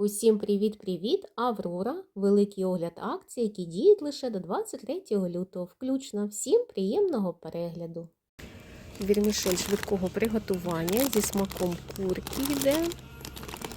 Усім привіт-привіт! Аврора. Великий огляд акцій, які діють лише до 23 лютого. Включно всім приємного перегляду. Вірмішель швидкого приготування зі смаком курки йде.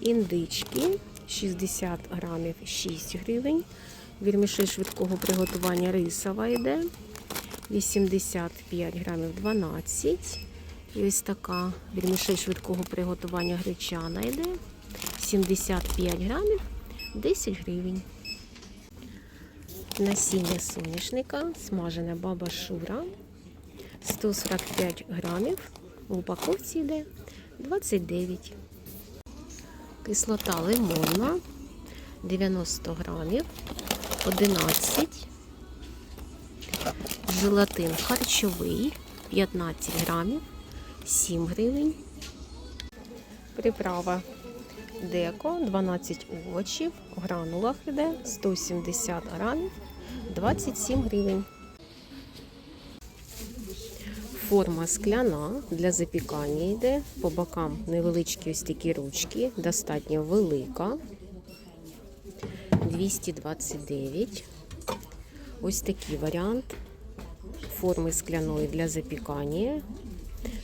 Індички 60 грамів 6 гривень. Вірмішель швидкого приготування рисова йде. 85 грамів 12. І ось така вірмішель швидкого приготування гречана йде. 75 грамів 10 гривень. Насіння соняшника, смажена баба шура 145 грамів. В упаковці йде 29. Кислота лимонна 90 грамів 11. Желатин харчовий 15 грамів 7 гривень. Приправа Деко 12 овочів, в гранулах іде 170 грамів, 27 гривень. Форма скляна для запікання йде. По бокам невеличкі ось такі ручки, достатньо велика. 229. Ось такий варіант форми скляної для запікання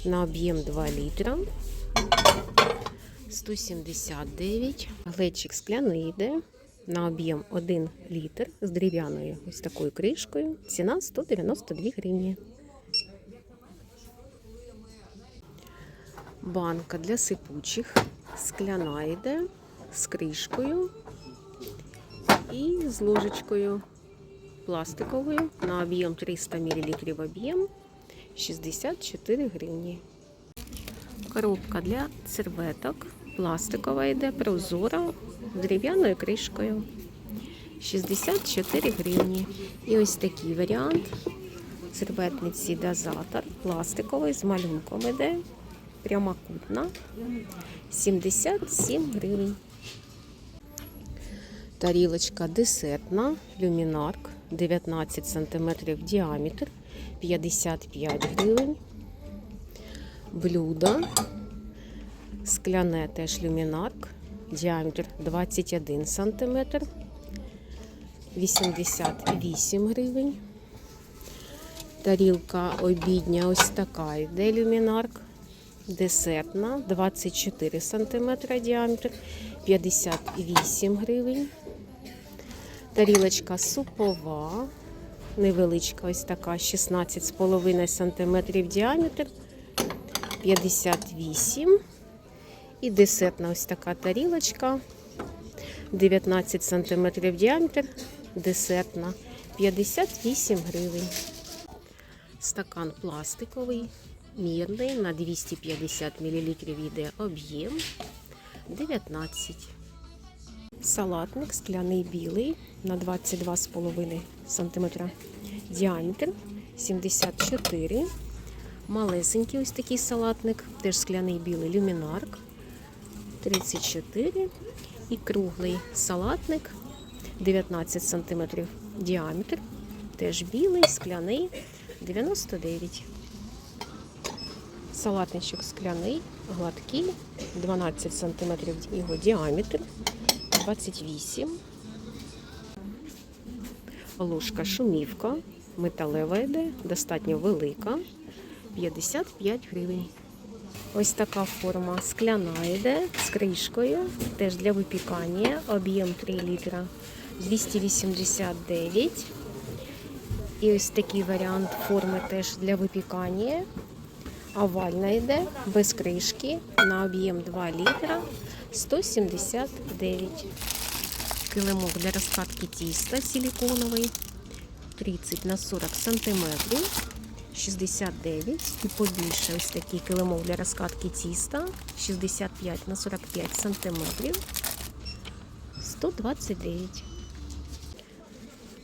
на об'єм 2 літра. 179. Глечик скляний йде на об'єм 1 літр з дерев'яною ось такою кришкою. Ціна 192 гривні. Банка для сипучих. Скляна йде з кришкою і з ложечкою пластиковою на об'єм 300 мл об'єм 64 гривні. Коробка для серветок. Пластикова йде, прозора, з дерев'яною кришкою. 64 гривні. І ось такий варіант. Серветниці дозатор. Пластиковий з малюнком йде. Прямокутна. 77 гривень. Тарілочка десертна, люмінарк 19 см діаметр, 55 гривень блюдо. Скляне теж люмінарк. Діаметр 21 см. 88 гривень. Тарілка обідня ось така йде люмінарк. Десертна 24 см діаметр, 58 гривень. Тарілочка супова, невеличка, ось така, 16,5 см діаметр, 58. І десертна ось така тарілочка. 19 см діаметр, десертна. 58 гривень. Стакан пластиковий, мірний. На 250 мл йде об'єм. 19. Салатник скляний білий. На 22,5 см діаметр. 74 Малесенький ось такий салатник, теж скляний білий. Люмінарк 34 і круглий салатник 19 см діаметр, теж білий, скляний 99. Салатничок скляний, гладкий, 12 см його діаметр, 28. Ложка шумівка, металева йде, достатньо велика. 55 гривень. Ось така форма скляна йде з кришкою, теж для випікання, об'єм 3 літра 289. І ось такий варіант форми теж для випікання. Овальна йде без кришки на об'єм 2 літра 179. Килимок для розкатки тіста силиконовий 30 на 40 сантиметрів. 69 і побільше ось такий килимок для розкатки тіста 65 на 45 сантиметрів 129.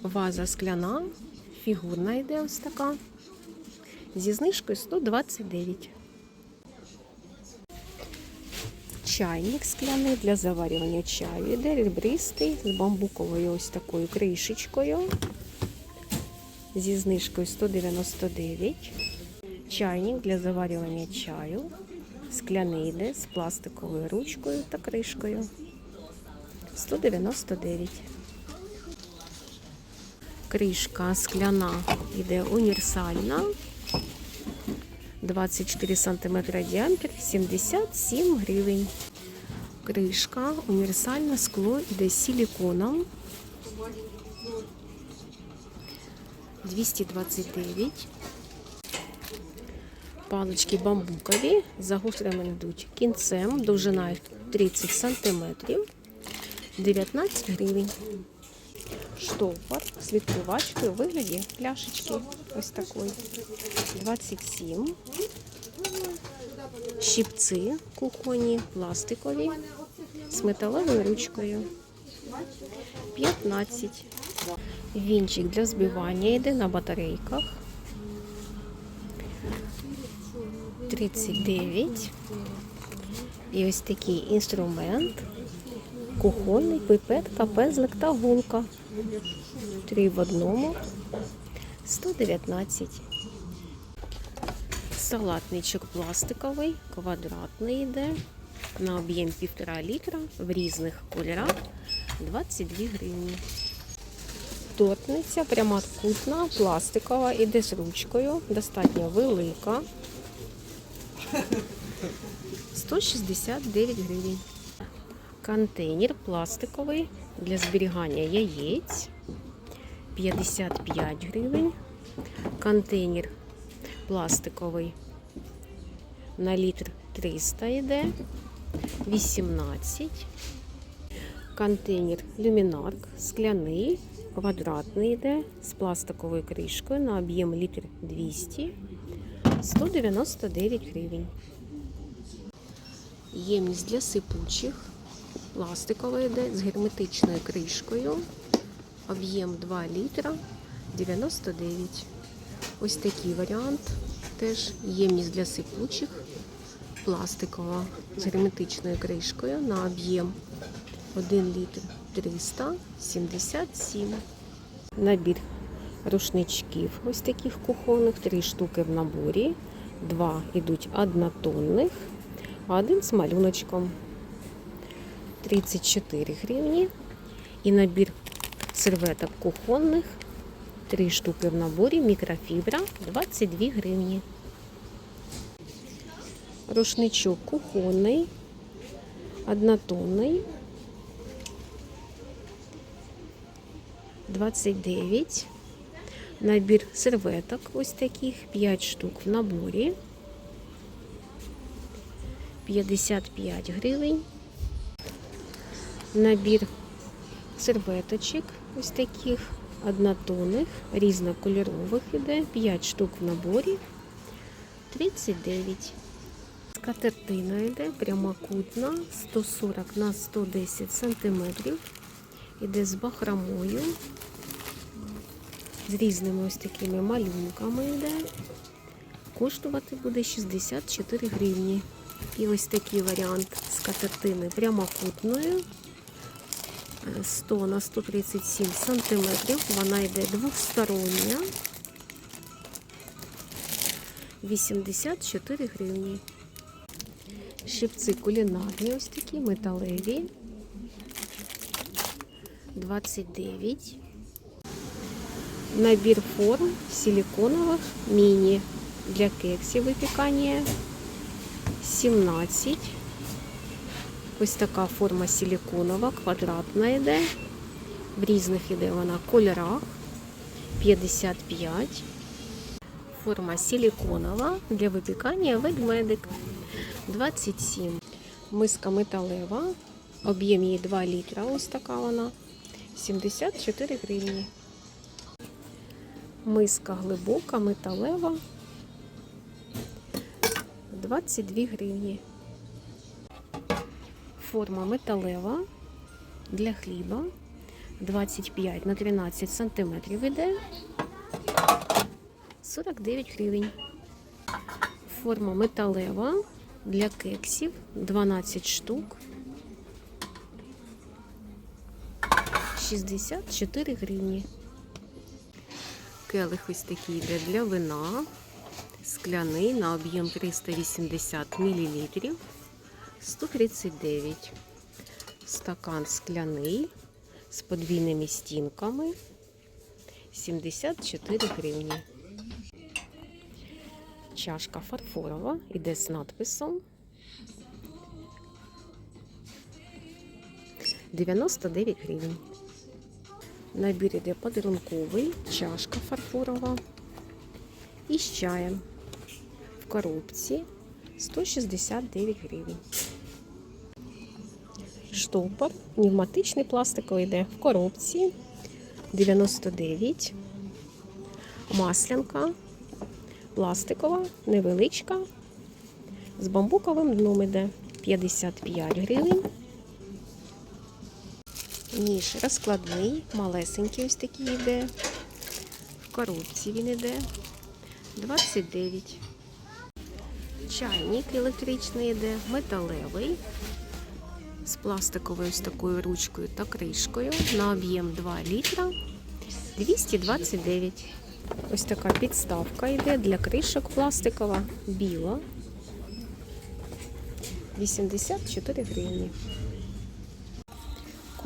Ваза скляна, фігурна йде ось така. Зі знижкою 129. Чайник скляний для заварювання чаю. Йде ребристий з бамбуковою ось такою кришечкою зі знижкою 199. Чайник для заварювання чаю. Скляний йде з пластиковою ручкою та кришкою. 199. Кришка скляна йде універсальна. 24 см діаметр, 77 гривень. Кришка, універсальне скло йде з силіконом. 229. Палички бамбукові, загострені йдуть кінцем, довжина 30 см, 19 гривень. Штопор з відкривачкою у вигляді пляшечки. Ось такої. 27. Щипці кухонні, пластикові, з металевою ручкою. 15. Вінчик для збивання йде на батарейках. 39. І ось такий інструмент. Кухонний пипетка, пезлик та гулка. Три в одному. 119. Салатничок пластиковий, квадратний йде. На об'єм 1,5 літра в різних кольорах 22 гривні. Тортниця прямокутна, пластикова, іде з ручкою, достатньо велика. 169 гривень. Контейнер пластиковий для зберігання яєць 55 гривень. Контейнер пластиковий на літр 300 йде 18. Контейнер люмінарк скляний, квадратний йде з пластиковою кришкою на об'єм літр 200 199 гривень. Ємність для сипучих. Пластикова йде з герметичною кришкою. Об'єм 2 літра 99. Ось такий варіант. Теж ємність для сипучих. Пластикова з герметичною кришкою на об'єм 1 літр 377. Набір рушничків ось таких кухонних, 3 штуки в наборі. Два йдуть однотонних, а один з малюночком. 34 гривні. І набір серветок кухонних. 3 штуки в наборі, мікрофібра 22 гривні. Рушничок кухонний, однотонний. 29. Набір серветок ось таких 5 штук в наборі. 55 гривень. Набір серветочок ось таких однотонних, різнокольорових іде. 5 штук в наборі. 39. Скатертина йде прямокутна, 140 на 110 сантиметрів. Іде з бахромою. З різними ось такими малюнками йде. Коштувати буде 64 гривні. І ось такий варіант скатертини прямокутною. 100 на 137 сантиметрів. Вона йде двостороння. 84 гривні. Щипці кулінарні ось такі, металеві. 29. Набір форм силиконових міні для кексів випікання 17. Ось така форма силиконова, квадратна йде. В різних іде вона кольорах 55. Форма силиконова для випікання ведмедик 27. Миска металева. Об'єм її 2 літра. Ось така вона. 74 гривні. Миска глибока, металева. 22 гривні. Форма металева для хліба. 25 на 13 сантиметрів іде. 49 гривень. Форма металева для кексів 12 штук. 64 гривні. Келих ось такий йде для вина. Скляний на об'єм 380 мл. 139. Стакан скляний з подвійними стінками 74 гривні. Чашка фарфорова іде з надписом 99 гривень. Набір іде подарунковий, чашка фарфорова і з чаєм в коробці 169 гривень. Штопор, пневматичний пластиковий йде в коробці 99. Маслянка пластикова, невеличка. З бамбуковим дном іде 55 гривень. Ніж розкладний, малесенький ось такий йде. В коробці він йде 29. Чайник електричний йде, металевий. З пластиковою ось такою ручкою та кришкою на об'єм 2 літра 229. Ось така підставка йде для кришок пластикова, біла. 84 гривні.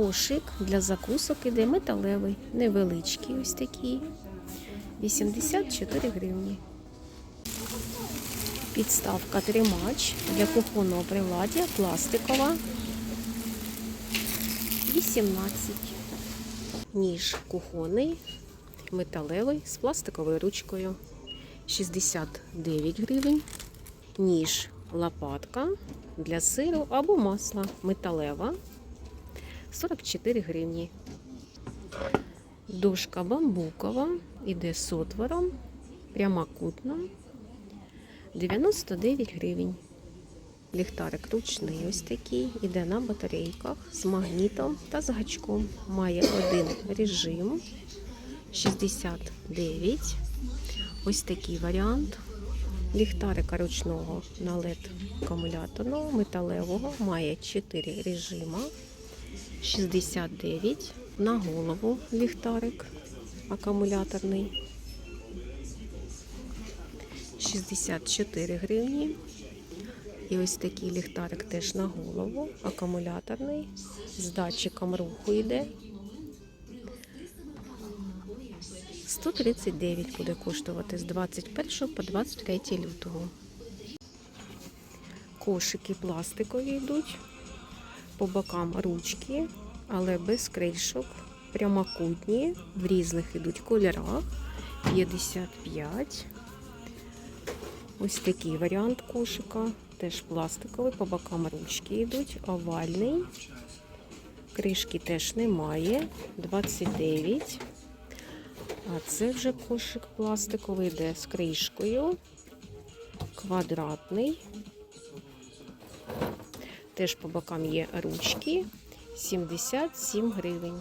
Кошик для закусок іде металевий, невеличкий ось такий. 84 гривні. Підставка тримач для кухонного приладдя пластикова. 18. Ніж кухонний, металевий з пластиковою ручкою. 69 гривень. Ніж лопатка для сиру або масла металева. 44 гривні. Дошка бамбукова іде з отвором, прямокутна. 99 гривень. Ліхтарик ручний ось такий, іде на батарейках з магнітом та з гачком. Має один режим 69. Ось такий варіант. Ліхтарика ручного на LED акумуляторного, металевого, має 4 режима. 69 на голову ліхтарик акумуляторний. 64 гривні. І ось такий ліхтарик теж на голову, акумуляторний, з датчиком руху йде. 139 буде коштувати з 21 по 23 лютого. Кошики пластикові йдуть, по бокам ручки, але без кришок, прямокутні, в різних йдуть кольорах. 55. Ось такий варіант кошика. Теж пластиковий, по бокам ручки йдуть, овальний. Кришки теж немає. 29. А це вже кошик пластиковий, йде з кришкою. Квадратний. Теж по бокам є ручки. 77 гривень.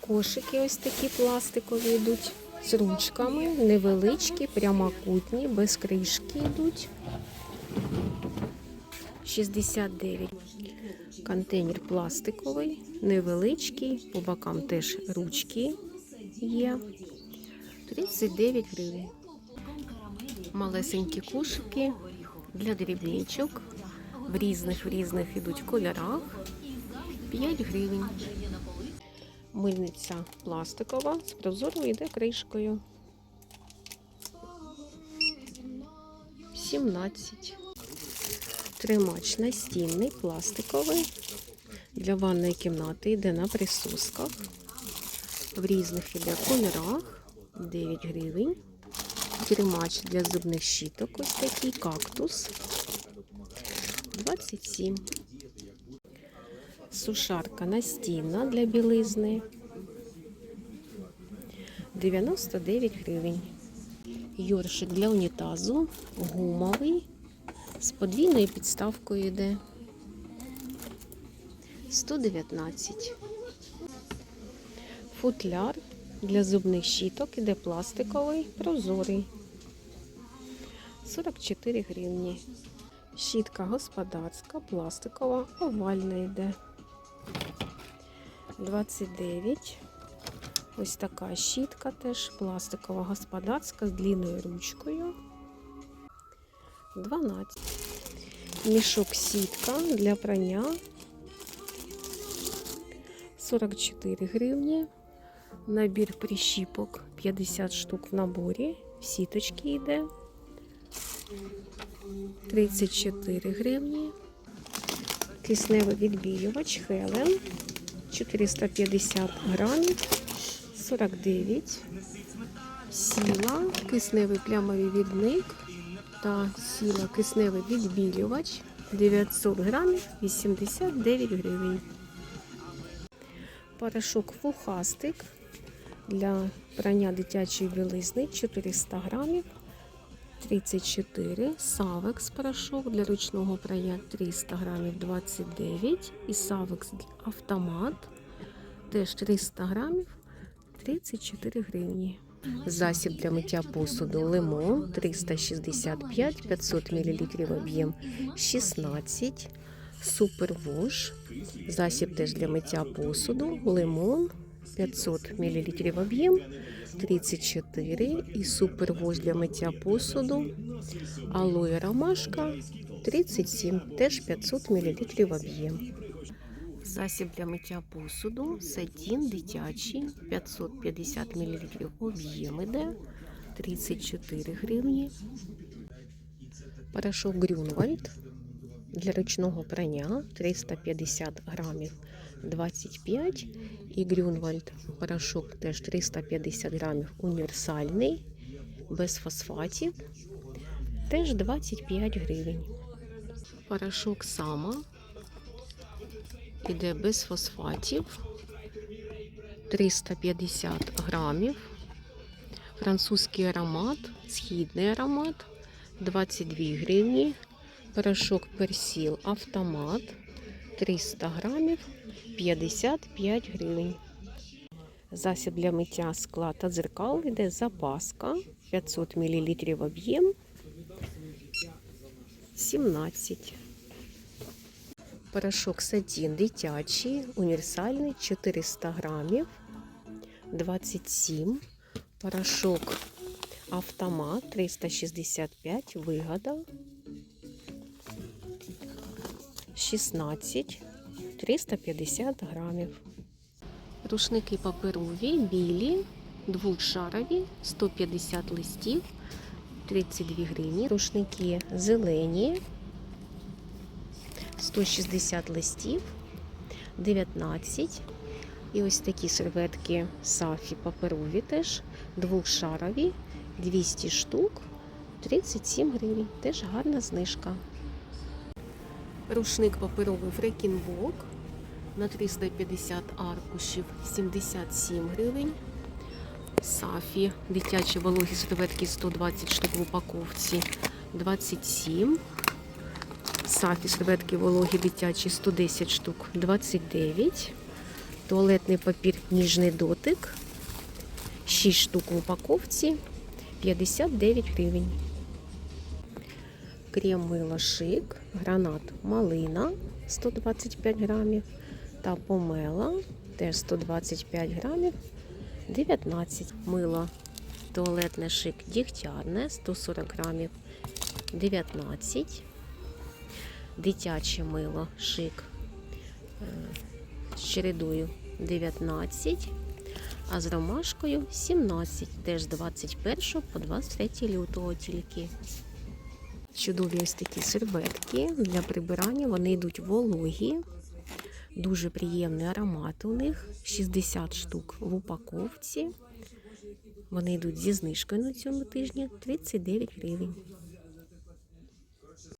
Кошики ось такі пластикові йдуть з ручками, невеличкі, прямокутні, без кришки йдуть. 69. Контейнер пластиковий, невеличкий, по бокам теж ручки є. 39 гривень. Малесенькі кошики для дрібничок. В різних в різних ідуть кольорах. 5 гривень. Мильниця пластикова з прозорою йде кришкою. 17. Тримач настінний, пластиковий. Для ванної кімнати йде на присосках. В різних іде кольорах. 9 гривень. Тримач для зубних щіток. Ось такий кактус. 27. Сушарка настінна для білизни. 99 гривень. Йоршик для унітазу. Гумовий. З подвійною підставкою йде. 119. Футляр для зубних щіток іде пластиковий, прозорий. 44 гривні. Щітка господарська, пластикова, овальна йде. 29. Ось така щітка теж пластикова господарська з длинною ручкою. 12. Мішок сітка для прання 44 гривні. Набір прищіпок 50 штук в наборі. В сіточки йде. 34 гривні. Кисневий відбілювач Хелен. 450 грамів 49. Сіла, кисневий плямовий відник. Та сіла кисневий відбілювач. 900 грамів 89 гривень. Порошок фухастик. Для прання дитячої білизни 400 грамів 34. Савекс порошок для ручного прання 300 грамів 29. І Савекс автомат теж 300 грамів 34 гривні. Засіб для миття посуду лимон 365 500 мл об'єм 16. Супервош. Засіб теж для миття посуду лимон 500 мл об'єм 34 і супервош для миття посуду. Алоє ромашка 37, теж 500 мл об'єм. Засіб для миття посуду, сатін дитячий, 550 мл об'єм іде, 34 гривні. Порошок Грюнвальд для ручного прання 350 грамів 25 і Грюнвальд порошок теж 350 грамів універсальний, без фосфатів, теж 25 гривень. Порошок сама іде без фосфатів 350 грамів. Французький аромат, східний аромат 22 гривні. Порошок персіл автомат 300 грамів 55 гривень. Засіб для миття скла та дзеркал йде запаска 500 мл об'єм 17. Порошок сатін дитячий, універсальний 400 грамів 27. Порошок автомат 365 вигода 16 350 грамів. Рушники паперові, білі, двохшарові, 150 листів, 32 гривні. Рушники зелені, 160 листів, 19. І ось такі серветки сафі паперові теж, двохшарові, 200 штук, 37 гривень. Теж гарна знижка. Рушник паперовий Фрекінбок на 350 аркушів 77 гривень. Сафі дитячі вологі серветки 120 штук в упаковці 27. Сафі серветки вологі дитячі 110 штук 29. Туалетний папір ніжний дотик 6 штук в упаковці 59 гривень. Крем мило шик, гранат малина 125 грамів та помела теж 125 грамів 19 мило туалетне шик дігтярне 140 грамів 19 дитяче мило шик з чередою 19 а з ромашкою 17 теж з 21 по 23 лютого тільки Чудові ось такі серветки для прибирання. Вони йдуть вологі, дуже приємний аромат у них. 60 штук в упаковці. Вони йдуть зі знижкою на цьому тижні 39 гривень.